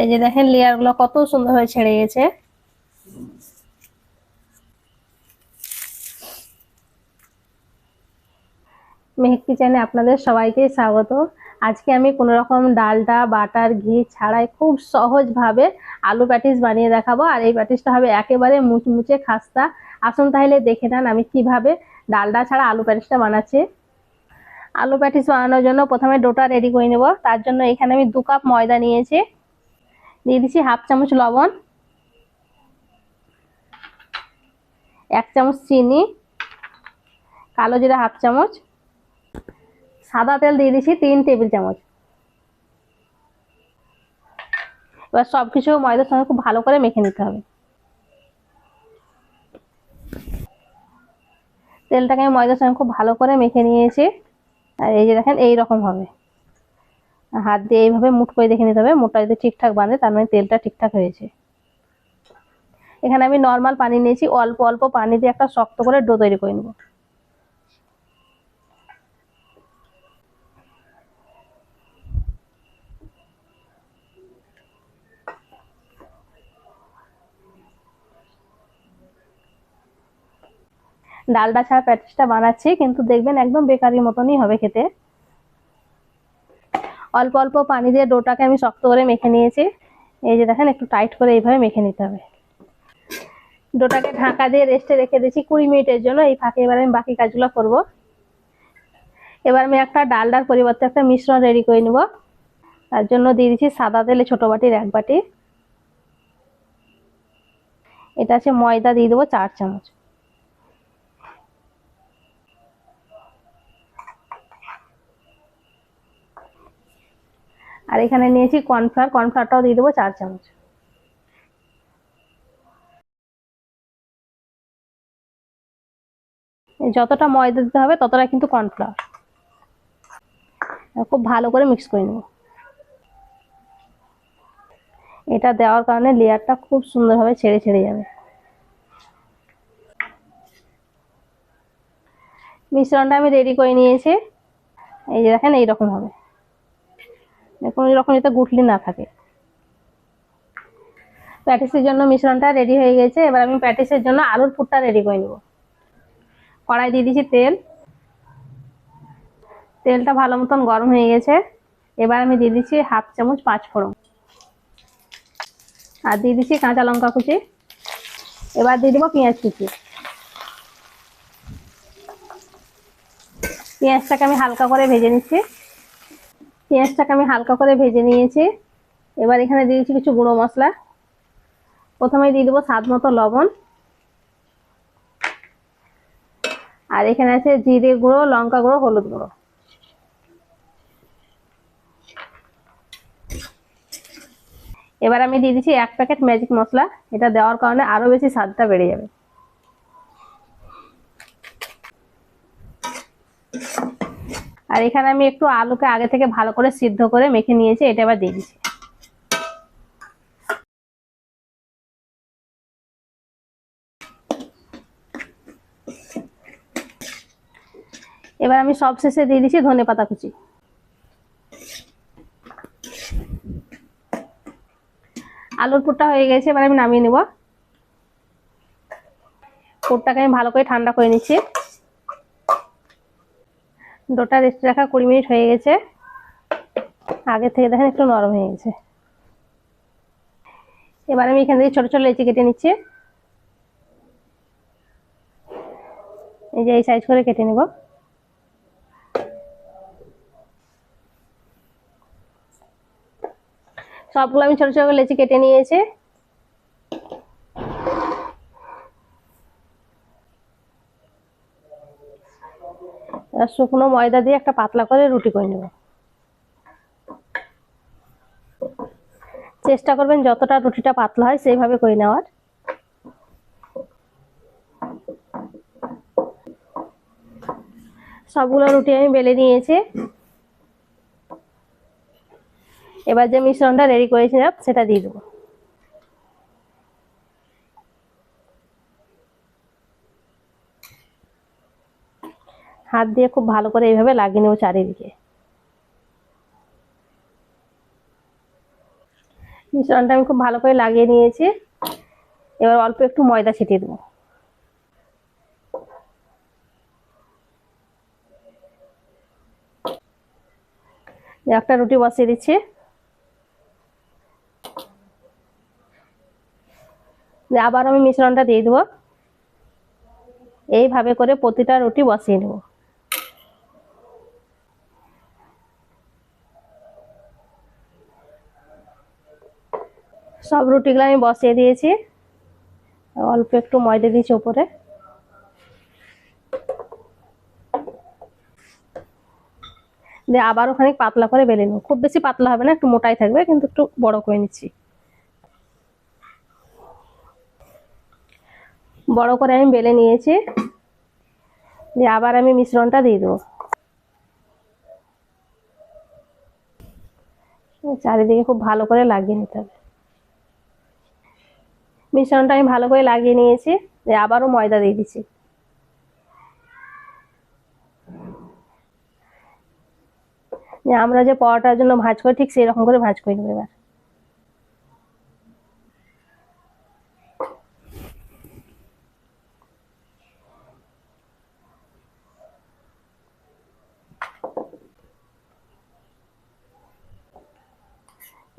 এই যে দেখেন লেয়ারগুলো কত সুন্দর হয়ে ছেড়ে গেছে। মেহেক কিচেনে আপনাদের সবাইকে স্বাগত। আজকে আমি কোনো রকম ডালটা বাটার, ঘি ছাড়াই খুব সহজভাবে আলু প্যাটিস বানিয়ে দেখাবো। আর এই প্যাটিসটা হবে একেবারে মুচমুচে খাস্তা। আসুন তাহলে দেখে নেন আমি কীভাবে ডালডা ছাড়া আলু প্যাটিসটা বানাচ্ছি। আলু প্যাটিস বানানোর জন্য প্রথমে ডোটা রেডি করে নেব। তার জন্য এখানে আমি দু কাপ ময়দা নিয়েছি। দিয়ে দিচ্ছি হাফ চামচ লবণ, এক চামচ চিনি, কালো জিরা হাফ চামচ, সাদা তেল দিয়ে দিচ্ছি তিন টেবিল চামচ। এবার সব কিছু ময়দার সঙ্গে খুব ভালো করে মেখে নিতে হবে। তেলটাকে আমি ময়দার সঙ্গে খুব ভালো করে মেখে নিয়েছি। আর এই যে দেখেন, এই রকম হবে। হাত দিয়ে এইভাবে মুঠ করে দেখে নিতে হবে, মুঠটা যদি ঠিকঠাক বাঁধে, তার মানে তেলটা ঠিকঠাক হয়েছে। এখানে আমি নর্মাল পানি নিয়েছি, অল্প অল্প পানি দিয়ে একটা শক্ত করে ডো তৈরি করে নেব। ডালডা ছাড়া প্যাটিসটা বানাচ্ছি, কিন্তু দেখবেন একদম বেকারির মতনই হবে খেতে। অল্প অল্প পানি দিয়ে ডোটাকে আমি শক্ত করে মেখে নিয়েছি। এই যে দেখেন, একটু টাইট করে এইভাবে মেখে নিতে হবে। ডোটাকে ঢাকা দিয়ে রেস্টে রেখে দিয়েছি কুড়ি মিনিটের জন্য। এই ফাঁকে এবার আমি বাকি কাজগুলো করব। এবার আমি একটা ডালডার পরিবর্তে একটা মিশ্রণ রেডি করে নেব। তার জন্য দিয়ে দিচ্ছি সাদা তেলে ছোট বাটির এক বাটি। এটা আছে ময়দা দিয়ে দেবো চার চামচ। আর এখানে নিয়েছি কর্নফ্লাওয়ার, কর্নফ্লাওয়ারটাও দিয়ে দেবো চার চামচ। যতটা ময়দা দিতে হবে, ততটা কিন্তু কর্নফ্লাওয়ার। খুব ভালো করে মিক্স করে নেব। এটা দেওয়ার কারণে লেয়ারটা খুব সুন্দরভাবে ছেড়ে ছেড়ে যাবে। মিশ্রণটা আমি রেডি করে নিয়েছি। এই যে দেখেন, এইরকম হবে। কোনো রকম যাতে গুটলি না থাকে। প্যাটিসের জন্য মিশ্রণটা রেডি হয়ে গেছে। এবার আমি প্যাটিসের জন্য আলুর পুরটা রেডি করে নেব। কড়াই দিয়ে দিচ্ছি তেল। তেলটা ভালো মতন গরম হয়ে গেছে। এবার আমি দিয়ে দিচ্ছি হাফ চামচ পাঁচ ফোড়ন। আর দিয়ে দিচ্ছি কাঁচা লঙ্কা কুচি। এবার দিয়ে দেবো পেঁয়াজ কুচি। পেঁয়াজটাকে আমি হালকা করে ভেজে নিচ্ছি। পেঁয়াজটাকে আমি হালকা করে ভেজে নিয়েছি। এবার এখানে দিয়েছি কিছু গুঁড়ো মশলা। প্রথমে দিয়ে দেবো স্বাদ মতো লবণ। আর এখানে আছে জিরে গুঁড়ো, লঙ্কা গুঁড়ো, হলুদ গুঁড়ো। এবার আমি দিয়ে দিচ্ছি এক প্যাকেট ম্যাজিক মশলা। এটা দেওয়ার কারণে আরও বেশি স্বাদটা বেড়ে যাবে। আর এখানে আমি একটু আলুকে আগে থেকে ভালো করে সিদ্ধ করে মেখে নিয়েছি, এটা এবার দিয়ে দিচ্ছি। এবার আমি সব শেষে দিয়ে দিচ্ছি ধনে পাতা কুচি। আলুর পুরটা হয়ে গেছে, এবার আমি নামিয়ে নেব। পুরটাকে আমি ভালো করে ঠান্ডা করে নিচ্ছি। ডোটা রেস্টে রাখা কুড়ি মিনিট হয়ে গেছে। আগে থেকে দেখেন একটু নরম হয়ে গেছে। এবার আমি এখান থেকে ছোটো ছোটো লেচি কেটে নিচ্ছি। এই যে এই সাইজ করে কেটে নেব। সবগুলো আমি ছোটো ছোট লেচি কেটে নিয়েছি। এবার শুকনো ময়দা দিয়ে একটা পাতলা করে রুটি করে নেব। চেষ্টা করবেন যতটা রুটিটা পাতলা হয় সেইভাবে করে নেওয়ার। সবগুলো রুটি আমি বেলে নিয়েছি। এবার যে মিশ্রণটা রেডি করেছিলাম, সেটা দিয়ে দেবো। হাত দিয়ে খুব ভালো করে এইভাবে লাগিয়ে নেব চারিদিকে। মিশ্রণটা আমি খুব ভালো করে লাগিয়ে নিয়েছি। এবার অল্প একটু ময়দা ছিটিয়ে দেবো। একটা রুটি বসিয়ে দিচ্ছি। আবার আমি মিশ্রণটা দিয়ে দেবো। এইভাবে করে প্রতিটা রুটি বসিয়ে নেব। সব রুটিগুলো আমি বসিয়ে দিয়েছি। অল্প একটু ময়দা দিয়েছি ওপরে। দিয়ে আবার ওখানে পাতলা করে বেলে নেব। খুব বেশি পাতলা হবে না, একটু মোটাই থাকবে, কিন্তু একটু বড় করে নিচ্ছি। বড় করে আমি বেলে নিয়েছি। দিয়ে আবার আমি মিশ্রণটা দিয়ে দেবো। চারিদিকে খুব ভালো করে লাগিয়ে নিতে হবে। মিশ্রণটা আমি ভালো করে লাগিয়ে নিয়েছি আবারও ময়দা দিয়ে দিচ্ছি। আমরা যে পরোটার জন্য ভাঁজ করি, ঠিক সেই রকম করে ভাঁজ করে নেব এবার।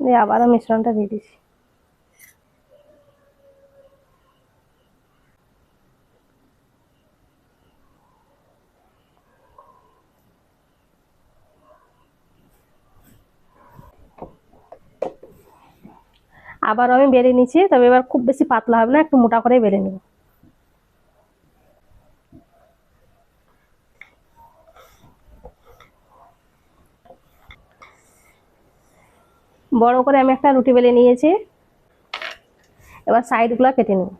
দিয়ে আবারও মিশ্রণটা দিয়ে দিচ্ছি। আবার আমি বেড়ে নিচ্ছি, তবে এবার খুব বেশি পাতলা হবে না, একটু মোটা করে বেড়ে নেব। বড় করে আমি একটা রুটি বেলে নিয়েছি। এবার সাইডগুলো কেটে নেব।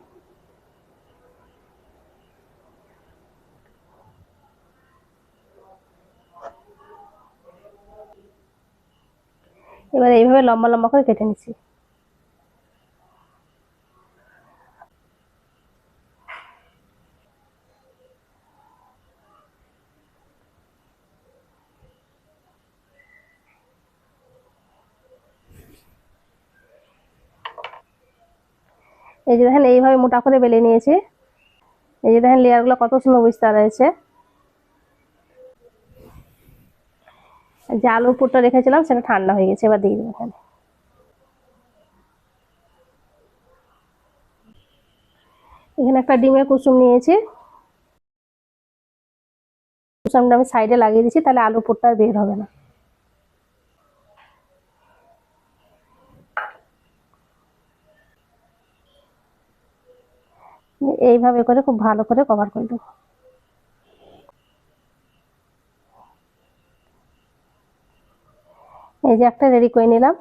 এবার এইভাবে লম্বা লম্বা করে কেটে নিচ্ছি। এই যে দেখেন, এইভাবে মোটা করে বেলে নিয়েছি। এই যে দেখেন, লেয়ারগুলো কত সুন্দর বিস্তার রয়েছে যে আলুর পুরটা রেখেছিলাম, সেটা ঠান্ডা হয়ে গেছে, এবার দিয়ে দেবো এখানে এখানে একটা ডিমের কুসুম নিয়েছি। কুসুমটা আমি সাইডে লাগিয়ে দিচ্ছি তাহলে আলুর পুরটা আর বের হবে না। এইভাবে করে খুব ভালো করে কভার করে দেবো। এই যে একটা রেডি করে নিলাম।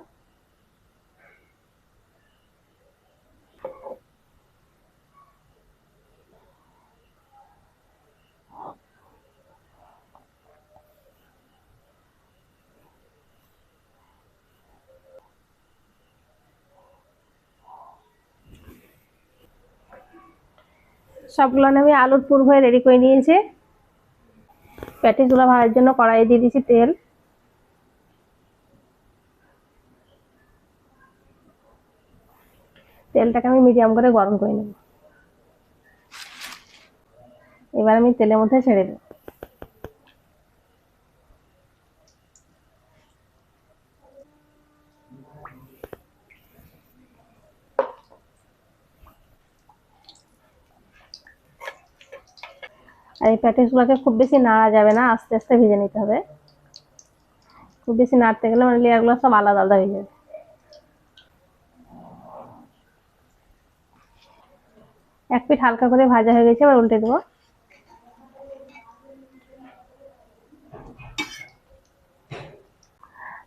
সবগুলো আমি আলুর পুর হয়ে রেডি করে নিয়েছি। প্যাটিসগুলো ভাজার জন্য কড়াইয়ে দিয়ে দিয়েছি তেল। তেলটাকে আমি মিডিয়াম করে গরম করে নেব। এবার আমি তেলের মধ্যে ছেড়ে দেব। আর এই প্যাটিসগুলোকে খুব বেশি নাড়া যাবে না, আস্তে আস্তে ভেজে নিতে হবে। খুব বেশি নাড়তে গেলে মানে লেয়ারগুলো সব আলাদা আলাদা হয়ে যাবে। এক পিঠ হালকা করে ভাজা হয়ে গেছে, এবার উল্টে দেবো।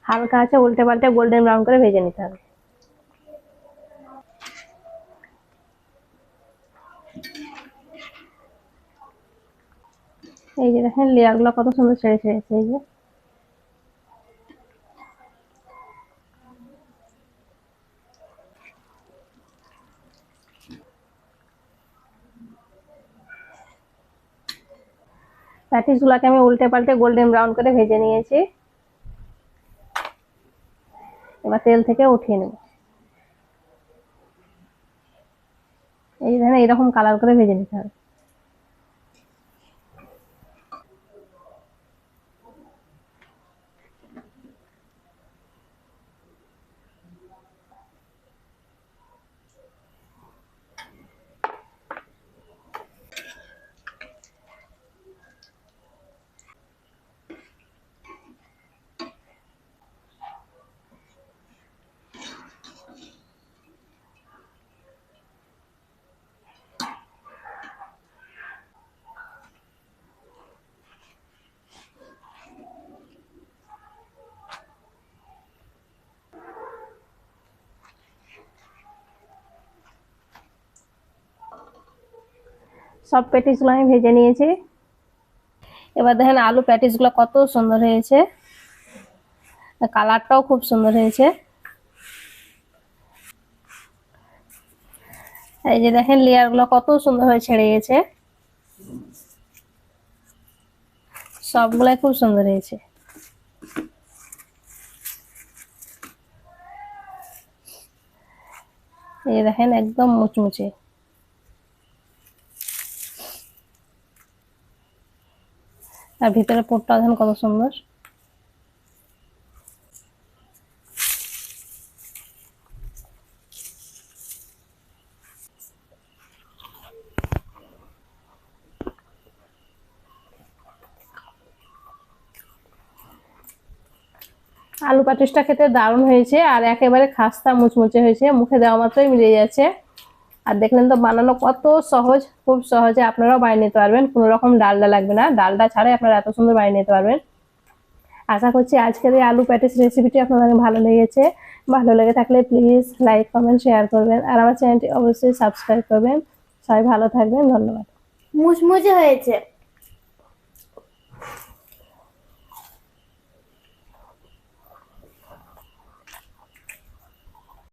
হালকা আছে, উল্টে পাল্টে গোল্ডেন ব্রাউন করে ভেজে নিতে হবে। এই যে দেখেন লেয়ারগুলো কত সুন্দর ছেড়ে ছেড়েছে এই যে। প্যাটিসগুলোকে আমি উল্টে পাল্টে গোল্ডেন ব্রাউন করে ভেজে নিয়েছি। এবার তেল থেকে উঠিয়ে নেব। এই ধরনের এরকম কালার করে ভেজে নিতে হবে। সব প্যাটিসগুলো আমি ভেজে নিয়েছি। এবার দেখেন আলু প্যাটিসগুলো কত সুন্দর হয়েছে। কালারটাও খুব সুন্দর হয়েছে। এই যে দেখেন লেয়ারগুলো কত সুন্দর হয়ে ছেড়ে গেছে। সবগুলাই খুব সুন্দর হয়েছে। এই দেখেন একদম মুচমুচে। আর ভিতরে পোটটা দেখেন কত সুন্দর। আলু প্যাটিসটা খেতে দারুণ হয়েছে আর একেবারে খাস্তা মুচমুচে হয়েছে, মুখে দেওয়া মাত্রই মিলে যাচ্ছে। আর দেখলেন তো বানানো কত সহজ, খুব সহজে আপনারাও বানিয়ে নিতে পারবেন। কোনো রকম ডালডা লাগবে না। ডালডা ছাড়াই আপনারা এত সুন্দর বানিয়ে নিতে পারবেন। আশা করছি আজকের এই আলু প্যাটিস রেসিপিটি আপনাদের ভালো লেগেছে। ভালো লেগে থাকলে প্লিজ লাইক কমেন্ট শেয়ার করবেন। আর আমার চ্যানেলটি অবশ্যই সাবস্ক্রাইব করবেন। সবাই ভালো থাকবেন। ধন্যবাদ। মুচমুচে হয়েছে।